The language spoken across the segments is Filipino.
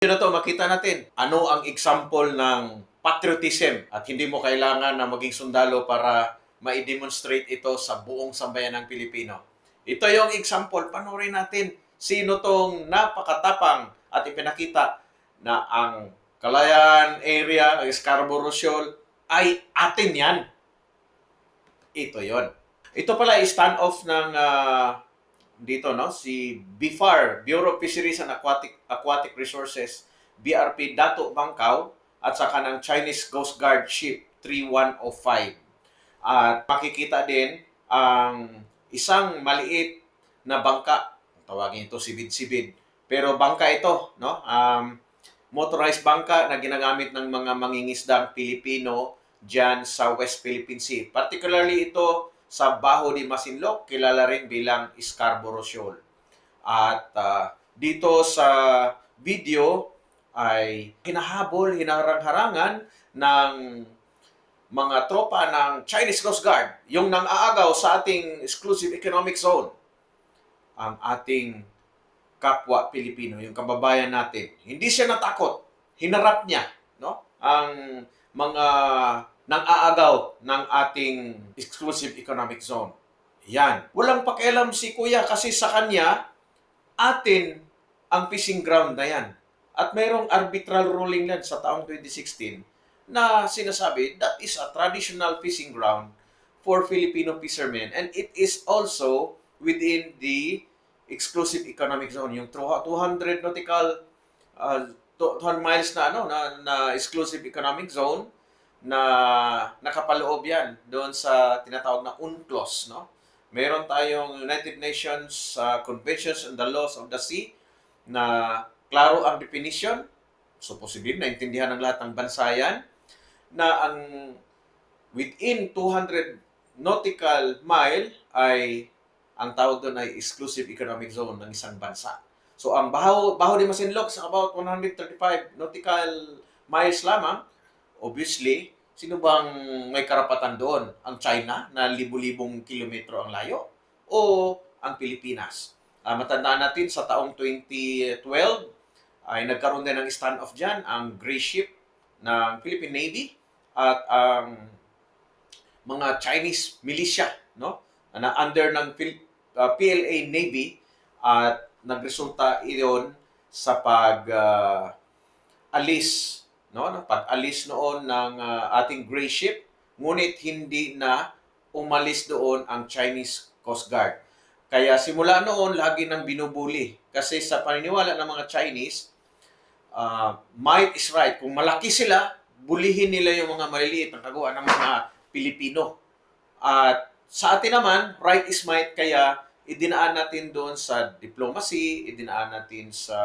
na to, makita natin ano ang example ng patriotism at hindi mo kailangan na maging sundalo para ma-demonstrate ito sa buong sambayan ng Pilipino. Ito yung example, panoorin natin sino tong napakatapang at ipinakita na ang Kalayan area, ang Scarborough Shoal, ay atin yan. Ito yon. Ito pala stand-off ng ah, dito no? Si BFAR Bureau of Fisheries and Aquatic Aquatic Resources BRP Dato Bangkaw at saka ng Chinese Coast Guard Ship 3105 at makikita din ang isang maliit na bangka. Tawagin ito sibid-sibid. Pero bangka ito no? Um, motorized bangka na ginagamit ng mga mangingisdang Pilipino diyan sa West Philippine Sea. Particularly ito sa Baho de Masinloc, kilala rin bilang Scarborough Shoal. At ah, dito sa video ay hinahabol, hinarang-harangan ng mga tropa ng Chinese Coast Guard, yung nang aagaw sa ating exclusive economic zone, ang ating kapwa Pilipino, yung kababayan natin. Hindi siya natakot, hinarap niya, no? Ang mga nang aagaw ng ating exclusive economic zone. Yan. Walang pakialam si Kuya kasi sa kanya, atin ang fishing ground na yan. At mayroong arbitral ruling yan sa taong 2016 na sinasabi that is a traditional fishing ground for Filipino fishermen and it is also within the exclusive economic zone yung 200 nautical uh, 200 miles na ano na, na exclusive economic zone na nakapaloob yan doon sa tinatawag na UNCLOS, no? Meron tayong United Nations uh, Conventions on the Laws of the Sea na klaro ang definition. So, posible, naintindihan ng lahat ng bansa yan na ang within 200 nautical mile ay ang tawag doon ay exclusive economic zone ng isang bansa. So, ang Baho, Baho de Masinloc sa about 135 nautical miles lamang Obviously, sino bang may karapatan doon? Ang China na libu-libong kilometro ang layo? O ang Pilipinas? Ah, matandaan natin sa taong 2012 ay nagkaroon din ng stand-off dyan ang gray ship ng Philippine Navy at ang mga Chinese militia no na under ng Phil- ah, PLA Navy at nagresulta iyon sa pag ah, alis no ng pag-alis noon ng ah, ating gray ship ngunit hindi na umalis doon ang Chinese Coast Guard. Kaya simula noon lagi nang binubuli kasi sa paniniwala ng mga Chinese ah, might is right. Kung malaki sila, bulihin nila yung mga maliliit na kagawa ng mga Pilipino. At sa atin naman, right is might kaya idinaan natin doon sa diplomacy, idinaan natin sa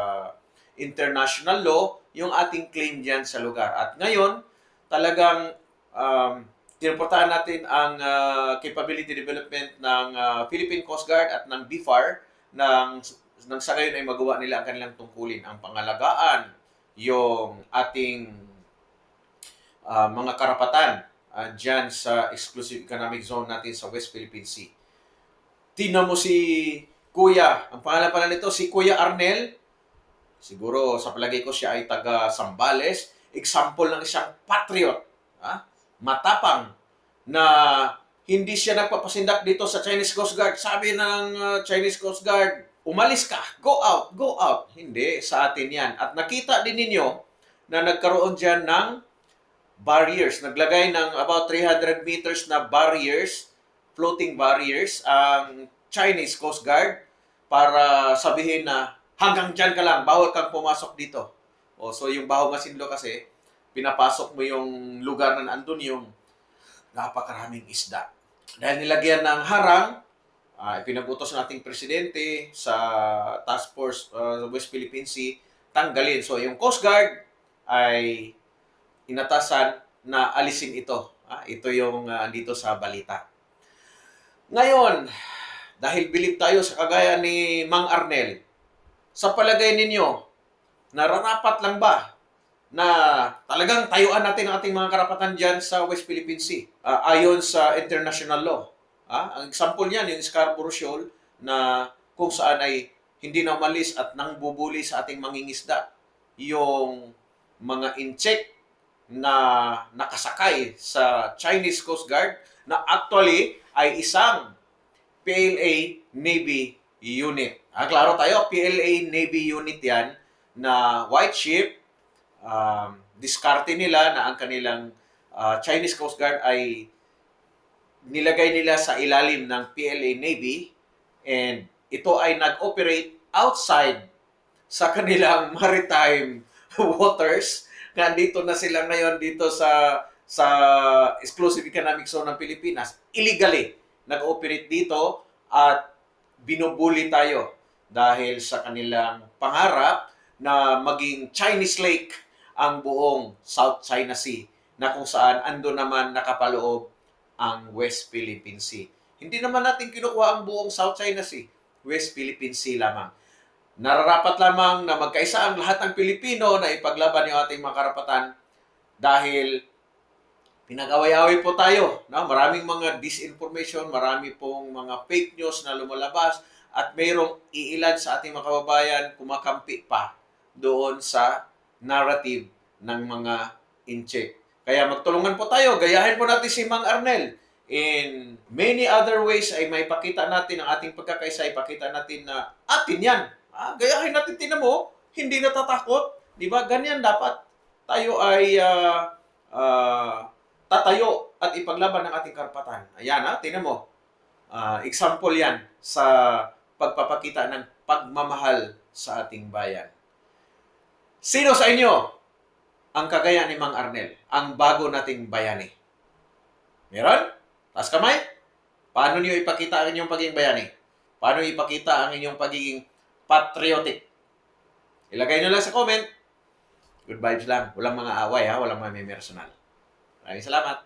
international law yung ating claim diyan sa lugar. At ngayon, talagang um, tinuportahan natin ang ah, capability development ng ah, Philippine Coast Guard at ng BFAR nang, nang sa ngayon ay magawa nila ang kanilang tungkulin. Ang pangalagaan, yung ating ah, mga karapatan uh, dyan sa exclusive economic zone natin sa West Philippine Sea. Tingnan mo si Kuya, ang pangalan pala nito, si Kuya Arnel, Siguro sa palagay ko siya ay taga Sambales, example ng isang patriot, ha? matapang na hindi siya nagpapasindak dito sa Chinese Coast Guard. Sabi ng uh, Chinese Coast Guard, umalis ka, go out, go out. Hindi, sa atin yan. At nakita din ninyo na nagkaroon dyan ng barriers. Naglagay ng about 300 meters na barriers, floating barriers, ang Chinese Coast Guard para sabihin na hanggang dyan ka lang, bawal kang pumasok dito. O, so yung Baho Masinlo kasi, pinapasok mo yung lugar na nandun yung napakaraming isda. Dahil nilagyan ng harang, uh, pinag-utos ng ating presidente sa Task Force uh, West Philippine Sea, tanggalin. So yung Coast Guard ay inatasan na alisin ito. Ah, ito yung uh, dito sa balita. Ngayon, dahil bilib tayo sa kagaya ni Mang Arnel, sa palagay ninyo, nararapat lang ba na talagang tayuan natin ang ating mga karapatan dyan sa West Philippine Sea ah, ayon sa international law? Ah, ang example niyan, yung Scarborough Shoal na kung saan ay hindi na umalis at nang bubuli sa ating mangingisda. yung mga incheck na nakasakay sa Chinese Coast Guard na actually ay isang PLA Navy unit. Ah, klaro tayo, PLA Navy unit yan na white ship. Um, diskarte nila na ang kanilang ah, Chinese Coast Guard ay nilagay nila sa ilalim ng PLA Navy and ito ay nag-operate outside sa kanilang maritime waters. Nandito na sila ngayon dito sa sa exclusive economic zone ng Pilipinas. Illegally nag-operate dito at binubuli tayo dahil sa kanilang pangarap na maging Chinese Lake ang buong South China Sea na kung saan ando naman nakapaloob ang West Philippine Sea. Hindi naman natin kinukuha ang buong South China Sea. West Philippine Sea lamang. Nararapat lamang na magkaisa ang lahat ng Pilipino na ipaglaban yung ating mga karapatan dahil pinag-away-away po tayo. No? Maraming mga disinformation, marami pong mga fake news na lumalabas at mayroong iilan sa ating mga kababayan kumakampi pa doon sa narrative ng mga incheck. Kaya magtulungan po tayo, gayahin po natin si Mang Arnel. In many other ways ay may pakita natin ang ating pagkakaisa, ipakita natin na atin yan. Ah, gayahin natin, tinan mo, hindi natatakot. Di ba? Ganyan dapat. Tayo ay ah, ah, tatayo at ipaglaban ng ating karapatan. Ayan ha, tinan mo. Ah, example yan sa pagpapakita ng pagmamahal sa ating bayan. Sino sa inyo ang kagaya ni Mang Arnel, ang bago nating bayani? Meron? Taas kamay? Paano niyo ipakita ang inyong pagiging bayani? Paano ipakita ang inyong pagiging patriotic? Ilagay nyo lang sa comment. Good vibes lang. Walang mga away ha, walang mga personal. Maraming salamat.